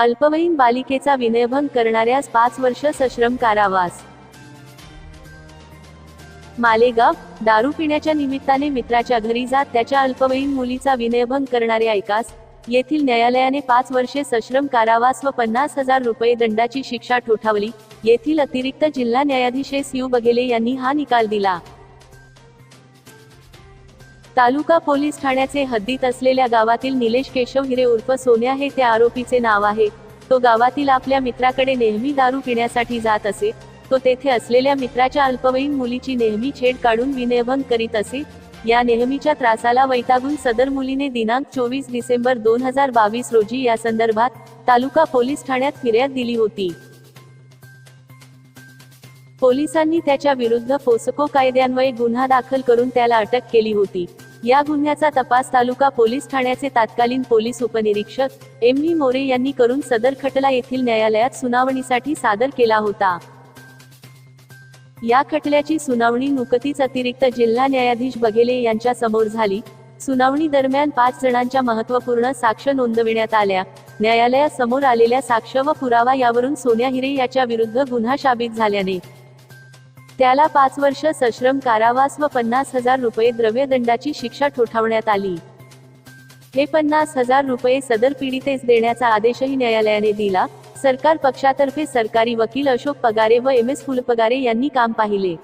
अल्पवयीन बालिकेचा विनयभंग करणाऱ्यास पाच वर्ष सश्रम कारावास. मालेगाव दारू पिण्याच्या निमित्ताने मित्राच्या घरी जात त्याच्या अल्पवयीन मुलीचा विनयभंग करणाऱ्या एकास येथील न्यायालयाने पाच वर्षे सश्रम कारावास व पन्नास हजार रुपये दंडाची शिक्षा ठोठावली. येथील अतिरिक्त जिल्हा न्यायाधीश एस यू बघेले यांनी हा निकाल दिला. तालुका पोलीस ठाण्याचे हद्दीत असलेल्या गावातील निलेश केशव हिरे उर्फ सोन्या हे त्या आरोपीचे नाव आहे. तो गावातील आपल्या मित्राकडे नेहमी दारू पिण्यासाठी जात असे. तो तेथे असलेल्या मित्राच्या अल्पवयीन मुलीची नेहमी छेड काढून विनयभंग करीत असे. या नेहमीच्या त्रासाला वैतागून सदर मुलीने दिनांक चोवीस डिसेंबर दोन हजार बावीस रोजी या संदर्भात तालुका पोलीस ठाण्यात फिर्याद दिली होती. पोलिसांनी त्याच्या विरुद्ध फोसको कायद्यान्वये गुन्हा दाखल करून त्याला अटक केली होती. या गुन्ह्याचा तपास तालुका पोलीस ठाण्याचे तत्कालीन पोलीस उपनिरीक्षक एम व्ही मोरे यांनी करून सदर खटला येथील न्यायालयात सुनावणीसाठी सादर केला होता. या खटल्याची सुनावणी नुकतीच अतिरिक्त जिल्हा न्यायाधीश बघेले यांच्या समोर झाली. सुनावणी दरम्यान पाच जणांच्या महत्त्वपूर्ण साक्ष नोंदविण्यात आल्या. न्यायालयासमोर आलेल्या साक्ष व पुरावा यावरून सोन्या हिरे याच्या विरुद्ध गुन्हा शाबित झाल्याने त्याला पाच वर्ष सश्रम कारावास व पन्नास हजार रुपये द्रव्यदंडाची शिक्षा ठोठावण्यात आली. हे पन्नास हजार रुपये सदर पीडितेस देण्याचा आदेशही न्यायालयाने दिला. सरकार पक्षातर्फे सरकारी वकील अशोक पगारे व एम एस फुलपगारे यांनी काम पाहिले.